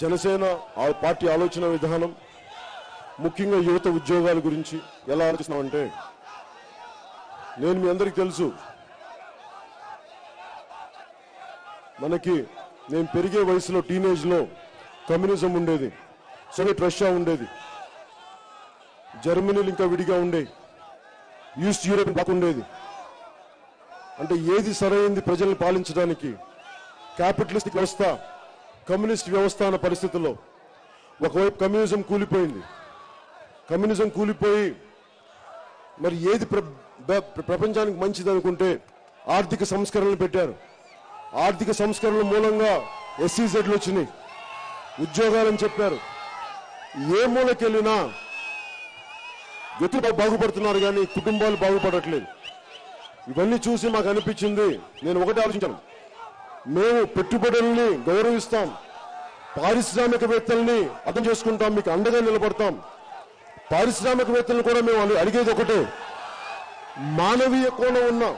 జనసేన ఆ పార్టీ ఆలోచన విధానం ముఖ్యంగా యువత ఉద్యోగాల గురించి ఎలా ఆలోచిస్తున్నామంటే నేను మీ అందరికీ తెలుసు మనకి నేను పెరిగే వయసులో టీనేజ్లో కమ్యూనిజం ఉండేది. సోవియట్ రష్యా ఉండేది. జర్మనీలు ఇంకా విడిగా ఉండే ఈస్ట్ యూరోప్ బ్లాక్ ఉండేది. అంటే ఏది సరైంది ప్రజల్ని పాలించడానికి క్యాపిటలిస్టిక్ వ్యవస్థ కమ్యూనిస్ట్ వ్యవస్థ అన్న పరిస్థితుల్లో ఒకవైపు కమ్యూనిజం కూలిపోయింది. కమ్యూనిజం కూలిపోయి మరి ఏది ప్ర ప్రపంచానికి మంచిది అనుకుంటే ఆర్థిక సంస్కరణలు పెట్టారు. ఆర్థిక సంస్కరణల మూలంగా ఎస్సీజెడ్లు వచ్చినాయి. ఉద్యోగాలని చెప్పారు. ఏ మూలకెళ్ళినా వ్యక్తులు బాగుపడుతున్నారు కానీ కుటుంబాలు బాగుపడట్లేదు. ఇవన్నీ చూసి మాకు అనిపించింది. నేను ఒకటే ఆలోచించాను. మేము పెట్టుబడుల్ని గౌరవిస్తాం. పారిశ్రామికవేత్తల్ని అర్థం చేసుకుంటాం. మీకు అండగా నిలబడతాం. పారిశ్రామికవేత్తలను కూడా మేము అడిగేది ఒకటే. మానవీయ కోణం ఉన్న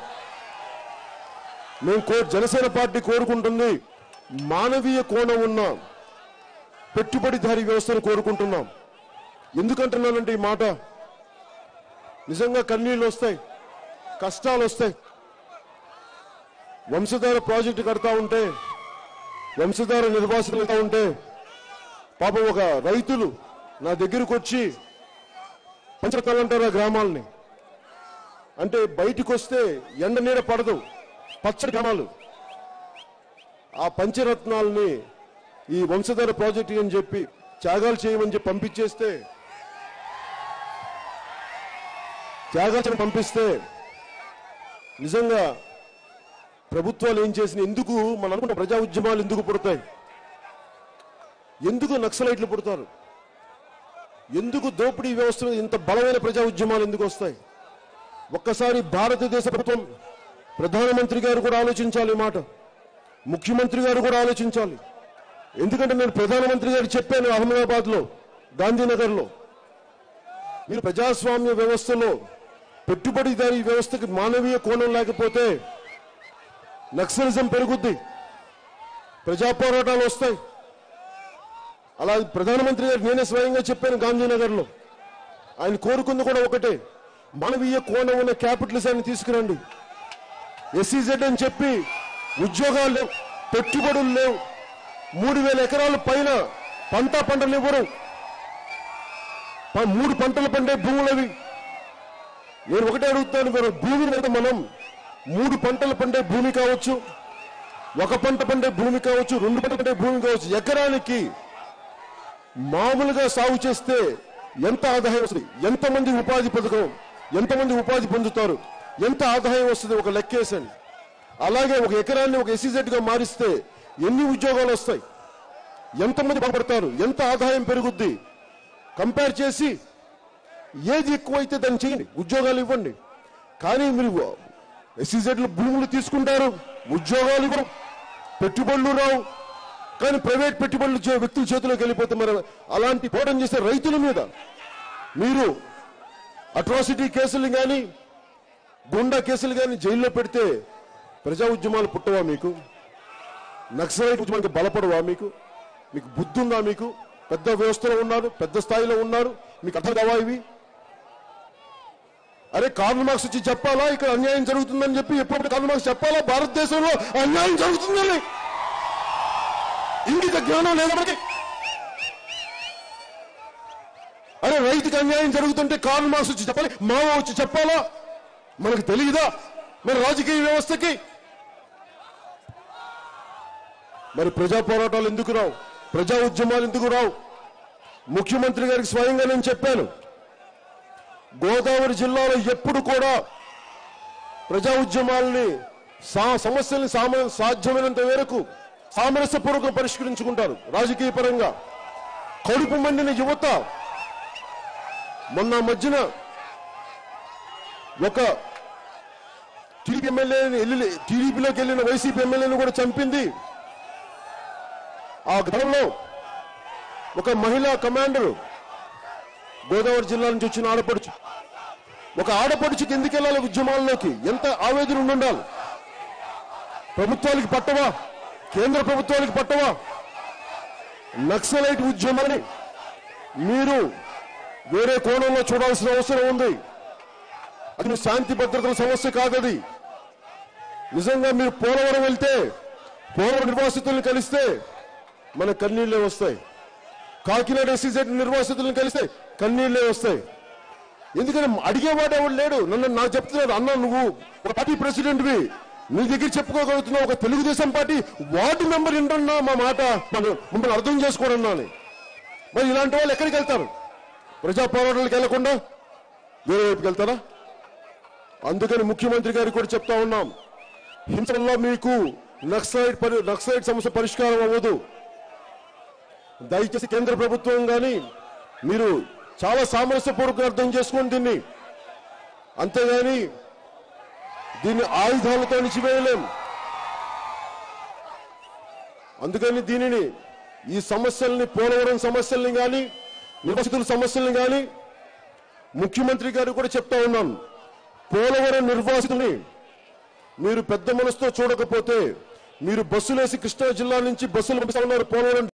మేము కో జనసేన పార్టీ కోరుకుంటుంది మానవీయ కోణం ఉన్న పెట్టుబడిదారీ వ్యవస్థను కోరుకుంటున్నాం. ఎందుకంటున్నానంటే ఈ మాట? నిజంగా కన్నీళ్ళు వస్తాయి కష్టాలు వస్తాయి. వంశధార ప్రాజెక్టు కడతా ఉంటే వంశధార నిర్వాసితులు వెళ్తా ఉంటే పాపం ఒక రైతులు నా దగ్గరకు వచ్చి పంచరత్నాలంటారు గ్రామాలని? అంటే బయటికి వస్తే ఎండ నీడ పడదు పచ్చడి గ్రామాలు. ఆ పంచరత్నాలని ఈ వంశధార ప్రాజెక్ట్ అని చెప్పి త్యాగాలు చేయమని చెప్పి పంపించేస్తే త్యాగాలు పంపిస్తే నిజంగా ప్రభుత్వాలు ఏం చేసిన ఎందుకు మనం అనుకున్న ప్రజా ఉద్యమాలు ఎందుకు పుడతాయి? ఎందుకు నక్సలైట్లు పుడతారు? ఎందుకు దోపిడీ వ్యవస్థ మీద ఇంత బలమైన ప్రజా ఉద్యమాలు ఎందుకు వస్తాయి? ఒక్కసారి భారతదేశ ప్రభుత్వం ప్రధానమంత్రి గారు కూడా ఆలోచించాలి మాట. ముఖ్యమంత్రి గారు కూడా ఆలోచించాలి. ఎందుకంటే నేను ప్రధానమంత్రి గారు చెప్పాను అహ్మదాబాద్లో గాంధీనగర్లో మీరు ప్రజాస్వామ్య వ్యవస్థలో పెట్టుబడిదారీ వ్యవస్థకి మానవీయ కోణం లేకపోతే నక్సలిజం పెరుగుద్ది ప్రజా పోరాటాలు వస్తాయి. అలా ప్రధానమంత్రి గారు నేనే స్వయంగా చెప్పాను గాంధీనగర్లో ఆయన కోరుకుంది కూడా ఒకటే మానవీయ కోణం ఉన్న క్యాపిటలిజాన్ని తీసుకురండి. ఎస్సీజెడ్ అని చెప్పి ఉద్యోగాలు లేవు పెట్టుబడులు లేవు. మూడు వేల ఎకరాల పైన పంట పంటలు ఇవ్వరు. మూడు పంటలు పండే భూములు అవి. నేను ఒకటే అడుగుతాను మీరు భూమి మీద మనం మూడు పంటలు పండే భూమి కావచ్చు ఒక పంట పండే భూమి కావచ్చు రెండు పంట పండే భూమి కావచ్చు. ఎకరానికి మామూలుగా సాగు చేస్తే ఎంత ఆదాయం వస్తుంది? ఎంతమంది ఉపాధి పథకం ఎంతమంది ఉపాధి పొందుతారు? ఎంత ఆదాయం వస్తుంది? ఒక లెక్కేసండి అలాగే ఒక ఎకరాన్ని ఒక ఎస్సీజెడ్గా మారిస్తే ఎన్ని ఉద్యోగాలు వస్తాయి? ఎంతమంది బాగుపడతారు? ఎంత ఆదాయం పెరుగుద్ది? కంపేర్ చేసి ఏది ఎక్కువైతే దాన్ని చేయండి. ఉద్యోగాలు ఇవ్వండి. కానీ మీరు ఎస్సీజెడ్లు భూములు తీసుకుంటారు. ఉద్యోగాలు ఇవ్వరు. పెట్టుబడులు రావు. కానీ ప్రైవేట్ పెట్టుబడులు చే- వ్యక్తుల చేతిలోకి వెళ్ళిపోతే మరి అలాంటి పోవడం చేసే రైతుల మీద మీరు అట్రాసిటీ కేసులు కానీ గుండా కేసులు కానీ జైల్లో పెడితే ప్రజా ఉద్యమాలు పుట్టవా మీకు? నక్సలైట్ ఉద్యమానికి బలపడవా మీకు? మీకు బుద్ధి ఉందా మీకు? పెద్ద వ్యవస్థలో ఉన్నారు పెద్ద స్థాయిలో ఉన్నారు. మీకు అర్థం కావా ఇవి? అరే కార్ల్ మార్క్స్ వచ్చి చెప్పాలా? ఇక్కడ అన్యాయం జరుగుతుందని చెప్పి ఎప్పుడు కార్ల్ మార్క్స్ చెప్పాలా? భారతదేశంలో అన్యాయం జరుగుతుందని. ఇంగిత జ్ఞానం లేదా మనకి. అరే రైతుకి అన్యాయం జరుగుతుంటే కార్ల్ మార్క్స్ వచ్చి చెప్పాలి? మావో వచ్చి చెప్పాలా? మనకు తెలియదా మరి రాజకీయ వ్యవస్థకి మరి ప్రజా పోరాటాలు ఎందుకు రావు? ప్రజా ఉద్యమాలు ఎందుకు రావు? ముఖ్యమంత్రి గారికి స్వయంగా నేను చెప్పాను. గోదావరి జిల్లాలో ఎప్పుడు కూడా ప్రజా ఉద్యమాలని సా- సమస్యల్ని సామ సాధ్యమైనంత మేరకు సామరస్యపూర్వకం పరిష్కరించుకుంటారు రాజకీయ పరంగా. కడుపు మండిన యువత మొన్న మధ్యన ఒక టీడీపీ ఎమ్మెల్యేని టీడీపీలోకి వెళ్ళిన వైసీపీ ఎమ్మెల్యేని కూడా చంపింది. ఆ ఘటనలో ఒక మహిళా కమాండర్ గోదావరి జిల్లా నుంచి వచ్చిన ఆడపడుచు. ఒక ఆడపడుచుకి ఎందుకు ఉద్యమాల్లోకి. ఎంత ఆవేదన ఉండాలి ప్రభుత్వానికి పట్టవా? కేంద్ర ప్రభుత్వానికి పట్టవా? నక్సలైట్ ఉద్యమాన్ని మీరు వేరే కోణంలో చూడాల్సిన అవసరం ఉంది. అది శాంతి భద్రతల సమస్య కాదది. నిజంగా మీరు పోలవరం వెళ్తే పోలవరం నిర్వాసితుల్ని కలిస్తే మన కన్నీళ్ళే వస్తాయి. కాకినాడ ఎస్సీజెడ్ నిర్వాసితులను కలిస్తే కన్నీళ్ళే వస్తాయి. ఎందుకంటే అడిగేవాడు ఎవడు లేడు? నన్ను నాకు చెప్తున్నాడు అన్న నువ్వు. ఒక పార్టీ ప్రెసిడెంట్వి. నీ దగ్గర చెప్పుకోగలుగుతున్నావు ఒక తెలుగుదేశం పార్టీ వార్డు మెంబర్ ఏంటన్నా మా మాట. మన మమ్మల్ని అర్థం చేసుకోరన్నా అని. మరి ఇలాంటి వాళ్ళు ఎక్కడికి వెళ్తారు? ప్రజా పోరాటాలకు వెళ్ళకుండా వేరే వైపుకి వెళ్తారా? అందుకని ముఖ్యమంత్రి గారికి కూడా చెప్తా ఉన్నాం. హింసల్లో మీకు నక్సలైట్ పరి నక్సలైట్ సమస్య పరిష్కారం అవ్వదు. దయచేసి కేంద్ర ప్రభుత్వం కానీ మీరు చాలా సామరస్యపూర్వకంగా అర్థం చేసుకోండి దీన్ని అంతేగాని దీన్ని ఆయుధాలతో అణిచివేయలేం అందుకని దీనిని ఈ సమస్యల్ని పోలవరం సమస్యల్ని కానీ నివాసితుల సమస్యల్ని కానీ ముఖ్యమంత్రి గారు కూడా చెప్తా ఉన్నాను పోలవరం నిర్వాసితుని మీరు పెద్ద మనసుతో చూడకపోతే మీరు బస్సులేసి కృష్ణా జిల్లా నుంచి బస్సులు పంపిస్తా ఉన్నారు పోలవరం